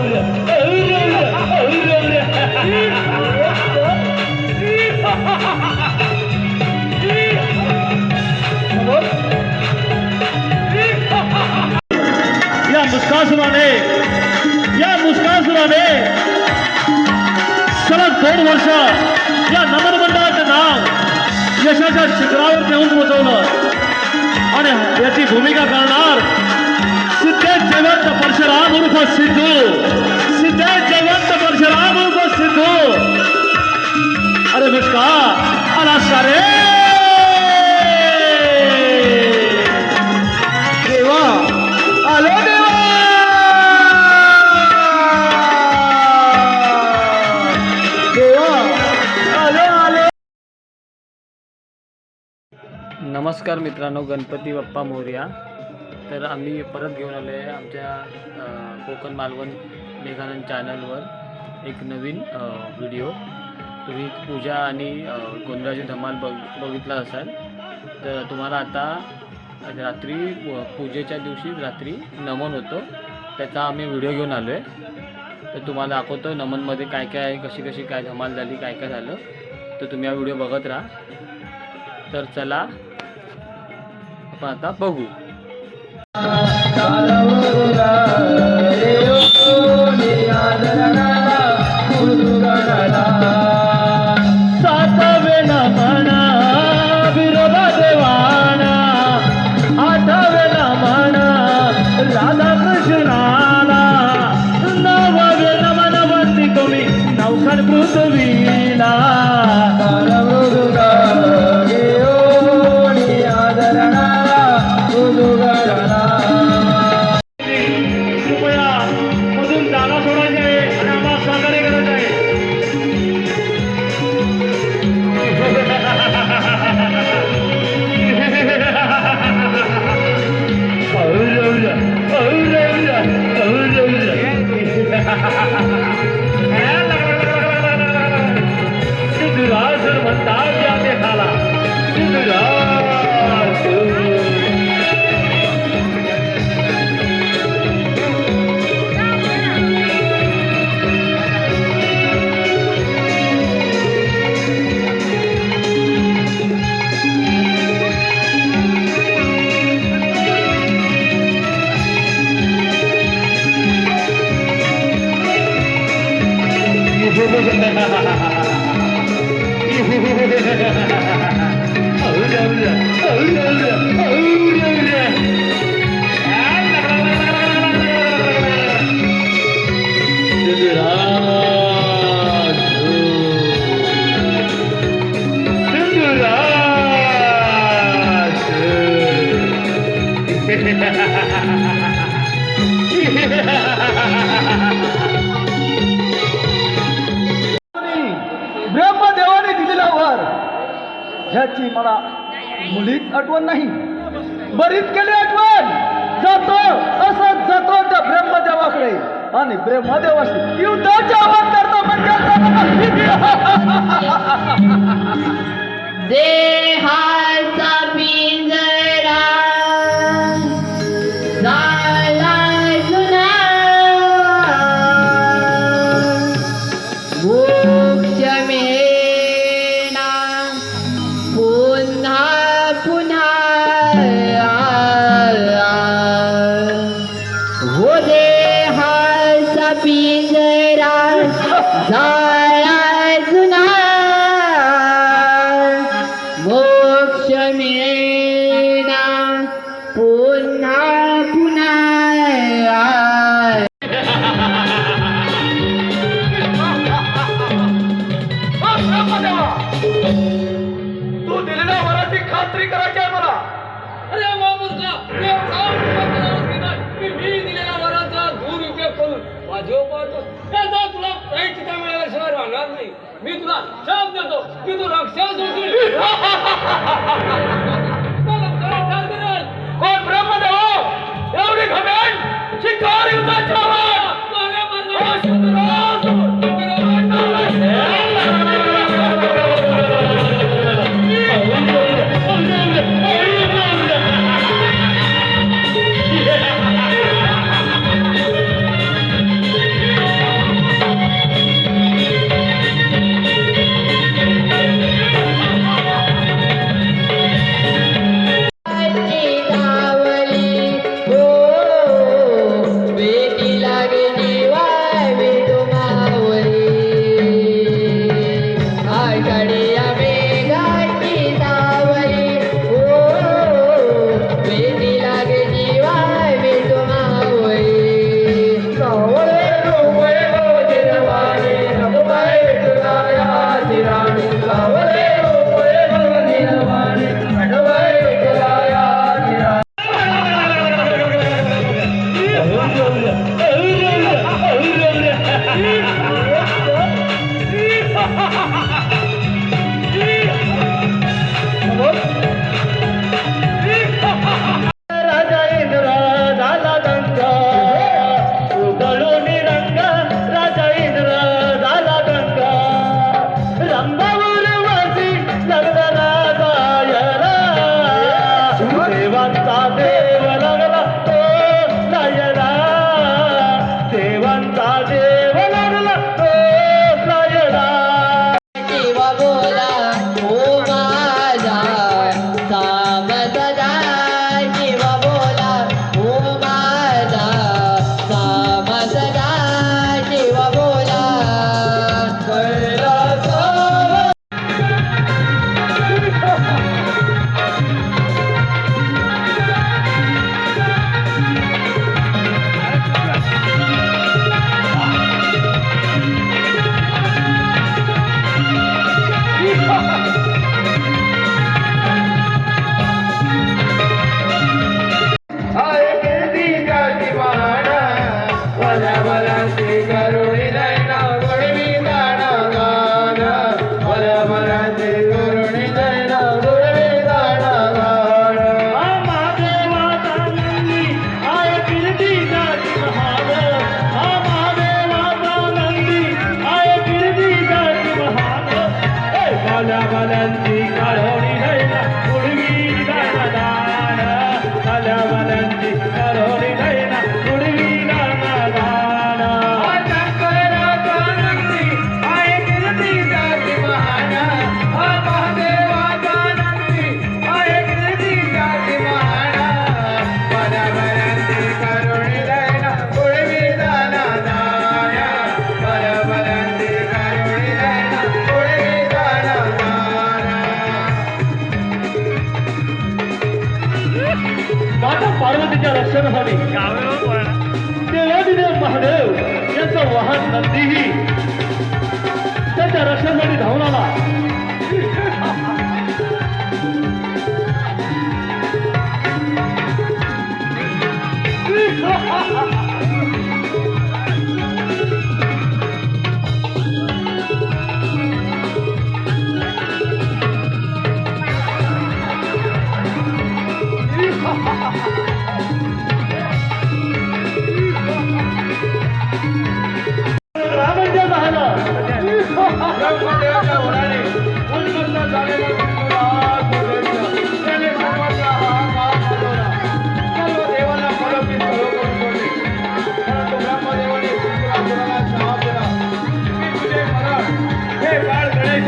या मुस्कासुराने या मुस्कासुराने सलग दोन वर्ष या नमनमंडळाचं नाव यशाच्या शिखरावर नेऊन पोहोचवलं. आणि याची भूमिका करणार सिद्धेश जेवण मित्रांनो गणपती बाप्पा मोर्या. तर आम्ही परत घेऊन आलो आहे आमच्या कोकण मालवण मेघानंद चॅनलवर एक नवीन व्हिडिओ. तुम्ही पूजा आणि गोंधळाची धमाल बघ बघितला असाल. तर तुम्हाला आता रात्री पूजेच्या दिवशी रात्री नमन होतो. त्याचा आम्ही व्हिडिओ घेऊन आलो आहे. तर तुम्हाला दाखवतो नमनमध्ये काय काय आहे कशी कशी काय धमाल झाली काय काय झालं. तर तुम्ही हा व्हिडिओ बघत राहा. तर चला आपण आता बघू. ह्याची मला मुलीच आठवण नाही. बरीच केली आठवण. जातो असं जातो त्या ब्रह्मदेवाकडे. आणि ब्रह्मदेवाशी युद्धाचे आवाज करतो म्हणजे मोक्ष मिळेना मी तो राक्षस होती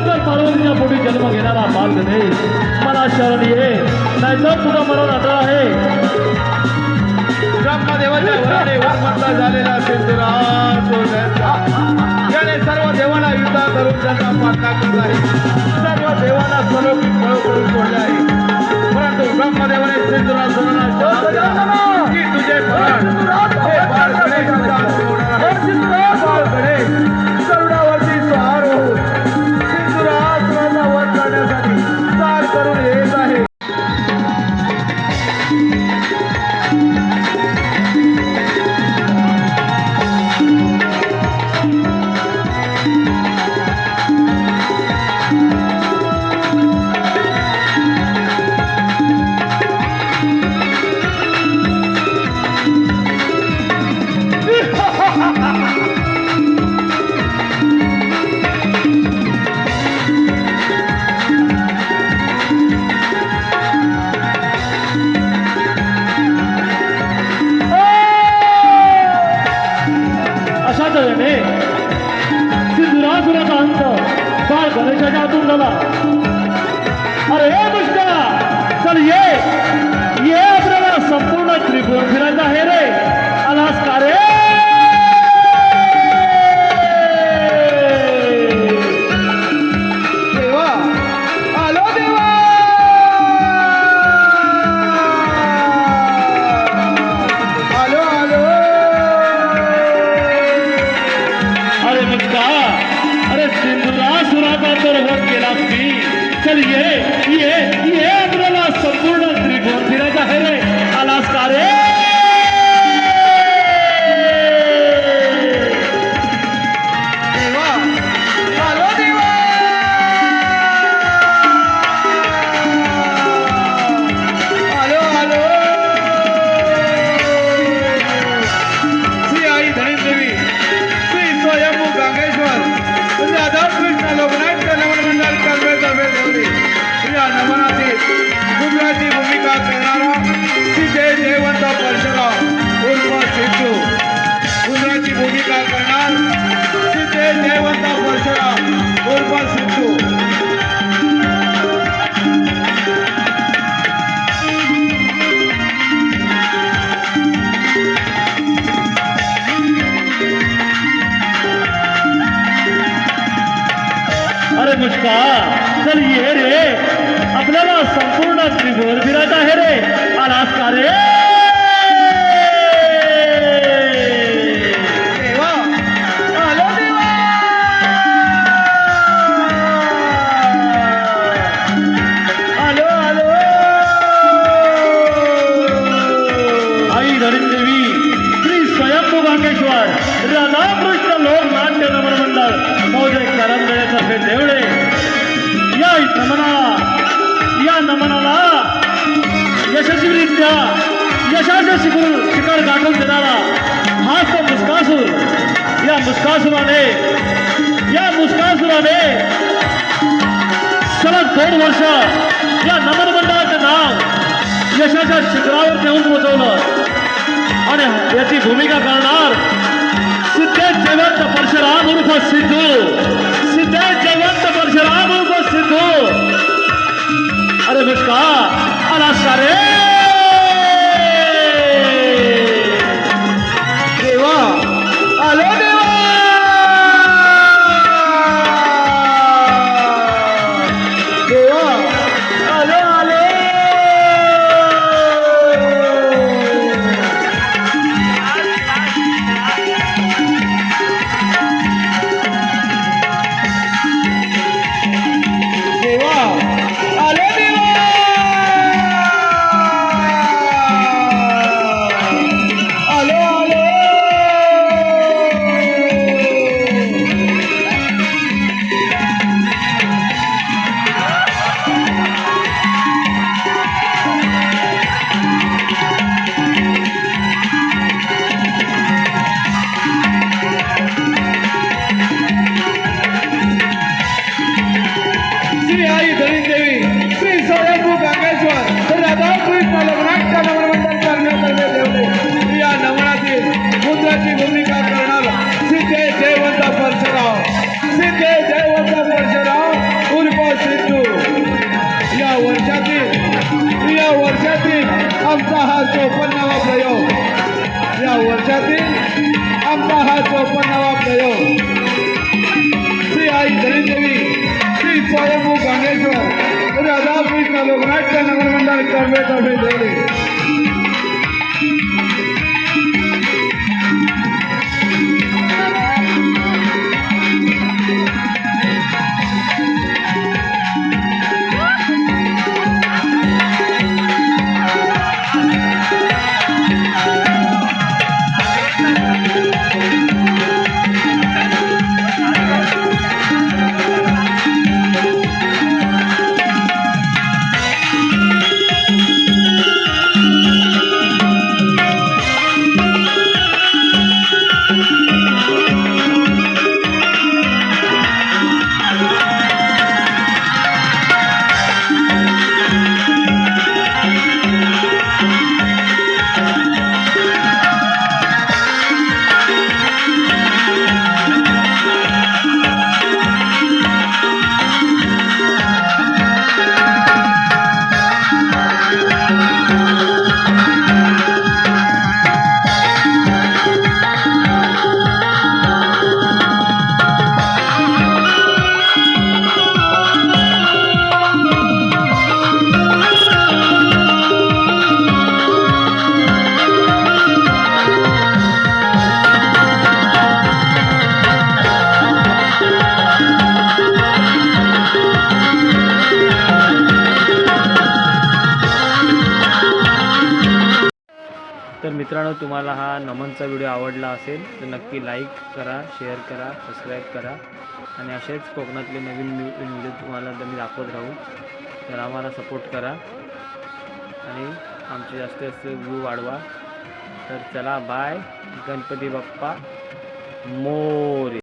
शंकर पार्वतीच्या पोटी जन्म घेणारा बाल दे मला शरण ये. नाहीतर तुझं मरण आता आहे. ब्रह्मदेवाच्या वराने झालेला सिंधुराज याने सर्व देवाला युद्धा करून त्यांचा पाठलाग करत आहे. सर्व देवांना स्वरूप फळ करून सोडले आहे. परंतु ब्रह्मदेवाने सिंधुराज की तुझे मरण हे बाळ बाळ गणेश. चल ये गुरुची भूमिका करणारा श्री जयवंत परशुराम उर्फ सिद्धू. गुरुची भूमिका करणार श्री जयवंत परशुराम उर्फ सिद्धू. अरे मुस्का चल ये रे. आपल्याला संपूर्ण त्रिभुवन फिरायचं आहे रे. आलास का रे? राधाकृष्ण लोक नाट्य नमन मंडळ मौजे करंदळेतर्फे देवळे. या नमनाला या नमनाला यशस्वीरित्या यशाचे शिखर शिखर गाठून देणारा हाच तो मुस्कासूर या मुस्कासुराने या मुस्कासुराने सलग दोन वर्ष या नमन मंडळाचं नाव यशाच्या शिखरावर नेऊन पोचवलं आणि याची भूमिका करणार सिद्धेश जयवंत परशुराम उर्फ सिद्धू. अरे मुस्का ತಾಲೂಕು ರಾಜ್ಯ ನಗರ ಮಂಡಲ ಕಾರ್ಪೊರೇಟ್ ಆಫೀಸ್ तर मित्रांनो तुम्हाला हा नमनचा व्हिडिओ आवडला असेल तर नक्की लाईक करा शेअर करा सबस्क्राईब करा. आणि असेच कोकणातले नवीन व्हिडिओ तुम्हाला मी दाखवत राहू. तर आम्हाला सपोर्ट करा. आणि आमचे जास्तीत जास्त व्ह्यू वाढवा. तर चला बाय गणपती बाप्पा. मोरे.